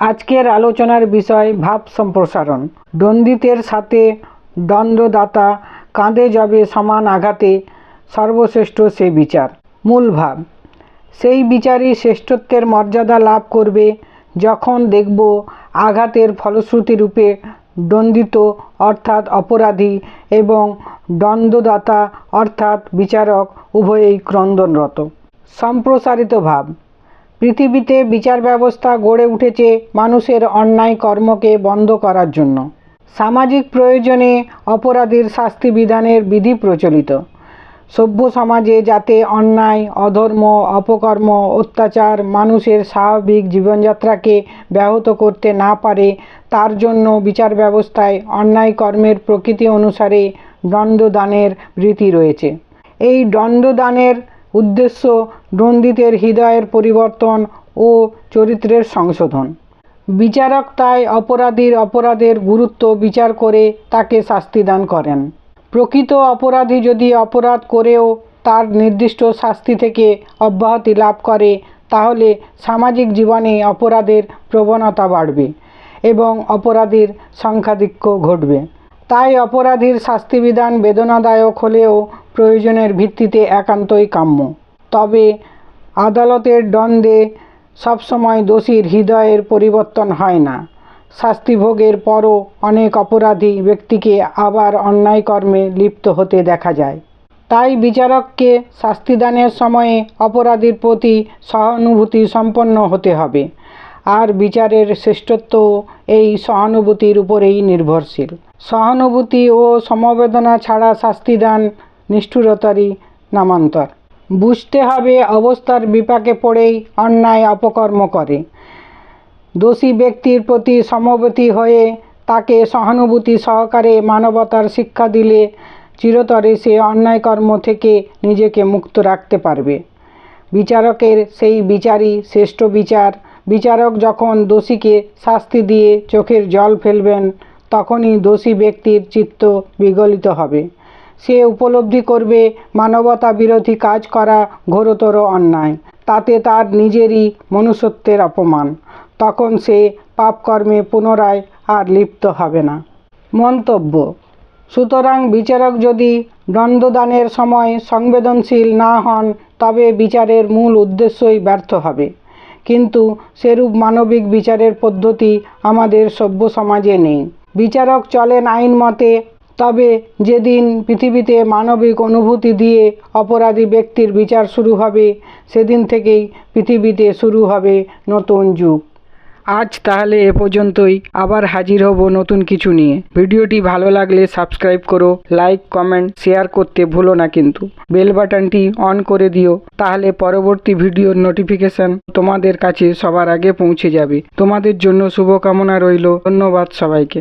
আজকের আলোচনার বিষয় ভাব সম্প্রসারণ। দ্বন্দ্বিতের সাথে দ্বন্দ্বদাতা কাঁধে যাবে সমান আঘাতে সর্বশ্রেষ্ঠ সে বিচার। মূল ভাব, সেই বিচারই শ্রেষ্ঠত্বের মর্যাদা লাভ করবে যখন দেখব আঘাতের ফলশ্রুতিরূপে দ্বন্দ্বিত অর্থাৎ অপরাধী এবং দ্বন্দ্বদাতা অর্থাৎ বিচারক উভয়েই ক্রন্দনরত। সম্প্রসারিত ভাব পৃথিবীতে বিচার ব্যবস্থা গড়ে উঠেছে মানুষের অন্যায় কর্মকে বন্ধ করার জন্য। সামাজিক প্রয়োজনে অপরাধীর শাস্তি বিধানের বিধি প্রচলিত। সভ্য সমাজে যাতে অন্যায়, অধর্ম, অপকর্ম, অত্যাচার মানুষের স্বাভাবিক জীবনযাত্রাকে ব্যাহত করতে না পারে, তার জন্য বিচার ব্যবস্থায় অন্যায় কর্মের প্রকৃতি অনুসারে দণ্ডদানের রীতি রয়েছে। এই দণ্ডদানের উদ্দেশ্য দ্বন্দ্বিতের হৃদয়ের পরিবর্তন ও চরিত্রের সংশোধন। বিচারক তাই অপরাধীর অপরাধের গুরুত্ব বিচার করে তাকে শাস্তি দান করেন। প্রকৃত অপরাধী যদি অপরাধ করেও তার নির্দিষ্ট শাস্তি থেকে অব্যাহতি লাভ করে, তাহলে সামাজিক জীবনে অপরাধের প্রবণতা বাড়বে এবং অপরাধীর সংখ্যাধিক্য ঘটবে। তাই অপরাধীর শাস্তিবিধান বেদনাদায়ক হলেও প্রয়োজনের ভিত্তিতে একান্তই কাম্য। তবে আদালতের দ্বন্দ্বে সবসময় দোষীর হৃদয়ের পরিবর্তন হয় না। শাস্তিভোগের পরও অনেক অপরাধী ব্যক্তিকে আবার অন্যায় কর্মে লিপ্ত হতে দেখা যায়। তাই বিচারককে শাস্তিদানের সময়ে অপরাধীর প্রতি সহানুভূতি সম্পন্ন হতে হবে। আর বিচারের শ্রেষ্ঠত্ব এই সহানুভূতির উপরেই নির্ভরশীল। সহানুভূতি ও সমবেদনা ছাড়া শাস্তিদান নিষ্ঠুরতারই নামান্তর। বুঝতে হবে অবস্থার বিপাকে পড়েই অন্যায় অপকর্ম করে। দোষী ব্যক্তির প্রতি সমবতী হয়ে তাকে সহানুভূতি সহকারে মানবতার শিক্ষা দিলে চিরতরে সে অন্যায় কর্ম থেকে নিজেকে মুক্ত রাখতে পারবে। বিচারকের সেই বিচারই শ্রেষ্ঠ বিচার। বিচারক যখন দোষীকে শাস্তি দিয়ে চোখের জল ফেলবেন, তখনই দোষী ব্যক্তির চিত্ত বিগলিত হবে। সে উপলব্ধি করবে মানবতা বিরোধী কাজ করা ঘোরতর অন্যায়। তাতে তার নিজেরই মনুষ্যত্বের অপমান। তখন সে পাপকর্মে পুনরায় আর লিপ্ত হবে না। মন্তব্য, সুতরাং বিচারক যদি দণ্ডদানের সময় সংবেদনশীল না হন, তবে বিচারের মূল উদ্দেশ্যই ব্যর্থ হবে। কিন্তু সেরূপ মানবিক বিচারের পদ্ধতি আমাদের সভ্য সমাজে নেই। বিচারক চলেন আইন মতে তবে যেদিন পৃথিবীতে মানবিক অনুভূতি দিয়ে অপরাধী ব্যক্তির বিচার শুরু হবে, সেদিন থেকেই পৃথিবীতে শুরু হবে নতুন যুগ। আজ তাহলে এ পর্যন্তই। আবার হাজির হব নতুন কিছু নিয়ে। ভিডিওটি ভালো লাগলে সাবস্ক্রাইব করো, লাইক, কমেন্ট, শেয়ার করতে ভুলো না কিন্তু। বেল বাটনটি অন করে দিও, তাহলে পরবর্তী ভিডিওর নোটিফিকেশন তোমাদের কাছে সবার আগে পৌঁছে যাবে। তোমাদের জন্য শুভকামনা রইল। ধন্যবাদ সবাইকে।